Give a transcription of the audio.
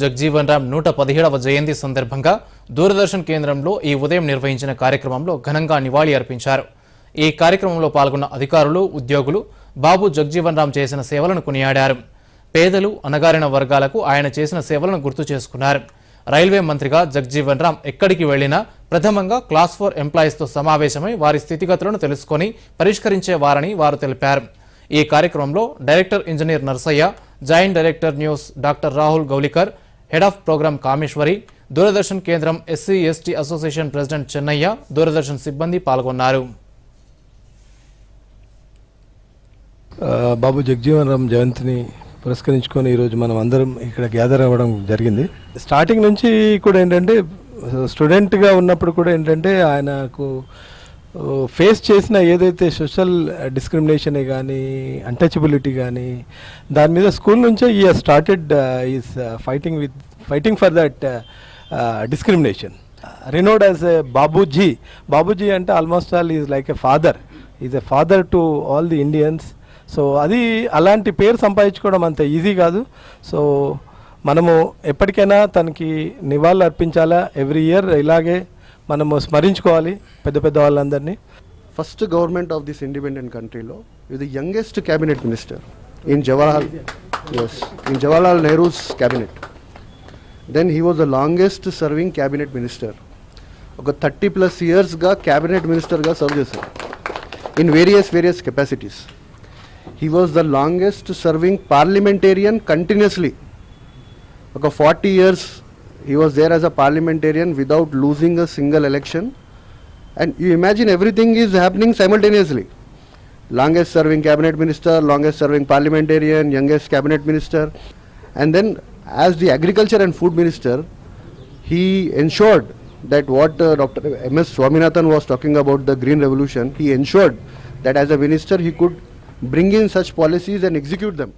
జగ్జీవన్ రామ్ నూట పదిహేడవ జయంతి సందర్భంగా దూరదర్శన్ కేంద్రంలో ఈ ఉదయం నిర్వహించిన కార్యక్రమంలో ఘనంగా నివాళి అర్పించారు. ఈ కార్యక్రమంలో పాల్గొన్న అధికారులు ఉద్యోగులు బాబు జగ్జీవన్ రామ్ చేసిన సేవలను కొనియాడారు. పేదలు అణగారిన వర్గాలకు ఆయన చేసిన సేవలను గుర్తు చేసుకున్నారు. రైల్వే మంత్రిగా జగ్జీవన్ రామ్ ఎక్కడికి వెళ్ళినా ప్రథమంగా క్లాస్ ఫోర్ ఎంప్లాయీస్తో సమావేశమై వారి స్థితిగతులను తెలుసుకొని పరిష్కరించేవారని వారు తెలిపారు. ఈ కార్యక్రమంలో director engineer Narsaiah joint director news doctor Rahul Gaulikar head of program Kameshwari Doordarshan కేంద్రం SC ST association president Chennaiah Doordarshan సిబ్బంది పాల్గొన్నారు. బాబు జగజీవన్ రామ్ జయంతిని పురస్కరించుకొని ఈరోజు మనం అందరం ఇక్కడ గ్యాదర్ అవ్వడం జరిగింది. స్టార్టింగ్ నుంచి కూడా ఏంటంటే స్టూడెంట్గా ఉన్నప్పుడు కూడా ఏంటంటే ఆయనకు ఫేస్ చేసిన ఏదైతే సోషల్ డిస్క్రిమినేషన్ కానీ అన్టచబిలిటీ కానీ దాని మీద స్కూల్ నుంచే ఈ started is fighting with fighting for that discrimination renowned as a Babuji Babuji అంటే almost all is like a father is a father to all the Indians so అది అలాంటి పేరు సంపాదించుకోవడం అంత ఈజీ కాదు. సో మనము ఎప్పటికైనా తనకి నివాళులు అర్పించాలా ఎవ్రీ ఇయర్ ఇలాగే మనము స్మరించుకోవాలి పెద్ద పెద్ద వాళ్ళందరినీ. First government of this independent కంట్రీలో ఇది youngest cabinet minister in Jawaharlal is in Jawaharlal Nehru's cabinet then he was the longest serving cabinet minister ఒక థర్టీ ప్లస్ ఇయర్స్గా క్యాబినెట్ మినిస్టర్గా సర్వ్ చేశారు in various various capacities he was the longest serving parliamentarian continuously ఒక forty years He was there as a parliamentarian without losing a single election. And you imagine everything is happening simultaneously. Longest serving cabinet minister, longest serving parliamentarian, youngest cabinet minister. And then as the agriculture and food minister, he ensured that what uh, Dr. M.S. Swaminathan was talking about the green revolution, he ensured that as a minister he could bring in such policies and execute them.